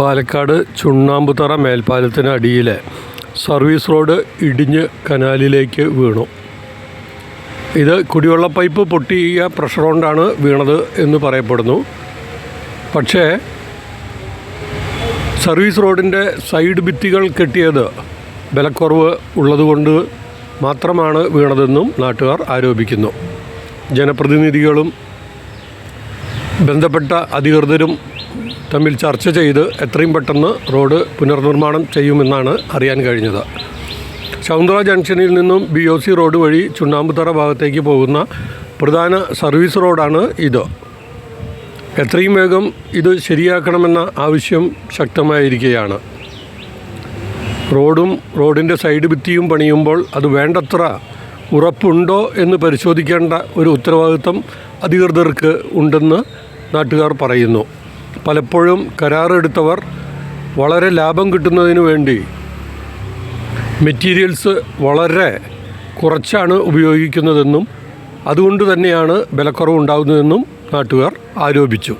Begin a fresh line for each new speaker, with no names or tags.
പാലക്കാട് ചുണ്ണാമ്പുതറ മേൽപ്പാലത്തിന് അടിയിലെ service road ഇടിഞ്ഞ് കനാലിലേക്ക് വീണു. ഇത് കുടിവെള്ള പൈപ്പ് പൊട്ടിയ പ്രഷർ കൊണ്ടാണ് വീണത് എന്ന് പറയപ്പെടുന്നു. പക്ഷേ സർവീസ് റോഡിന്റെ സൈഡ് ഭിത്തികൾ കെട്ടിയത് ബലക്കുറവ് ഉള്ളതുകൊണ്ട് മാത്രമാണ് വീണതെന്നും നാട്ടുകാർ ആരോപിക്കുന്നു. ജനപ്രതിനിധികളും ബന്ധപ്പെട്ട അധികൃതരും തമ്മിൽ ചർച്ച ചെയ്ത് എത്രയും പെട്ടെന്ന് റോഡ് പുനർനിർമ്മാണം ചെയ്യുമെന്നാണ് അറിയാൻ കഴിഞ്ഞത്. ചൗന്ദ്ര ജംഗ്ഷനിൽ നിന്നും ബി ഒ സി റോഡ് വഴി ചുണ്ണാമ്പുത്തറ ഭാഗത്തേക്ക് പോകുന്ന പ്രധാന സർവീസ് റോഡാണ് ഇത്. എത്രയും വേഗം ഇത് ശരിയാക്കണമെന്ന ആവശ്യം ശക്തമായിരിക്കുകയാണ്. റോഡും റോഡിന്റെ സൈഡ് ഭിത്തിയും പണിയുമ്പോൾ അത് വേണ്ടത്ര ഉറപ്പുണ്ടോ എന്ന് പരിശോധിക്കേണ്ട ഒരു ഉത്തരവാദിത്വം അധികൃതർക്ക് ഉണ്ടെന്ന് നാട്ടുകാർ പറയുന്നു. പലപ്പോഴും കരാറെടുത്തവർ വളരെ ലാഭം കിട്ടുന്നതിന് വേണ്ടി മെറ്റീരിയൽസ് വളരെ കുറച്ചാണ് ഉപയോഗിക്കുന്നതെന്നും അതുകൊണ്ട് തന്നെയാണ് വിലക്കുറവ് ഉണ്ടാകുന്നതെന്നും നാട്ടുകാർ ആരോപിച്ചു.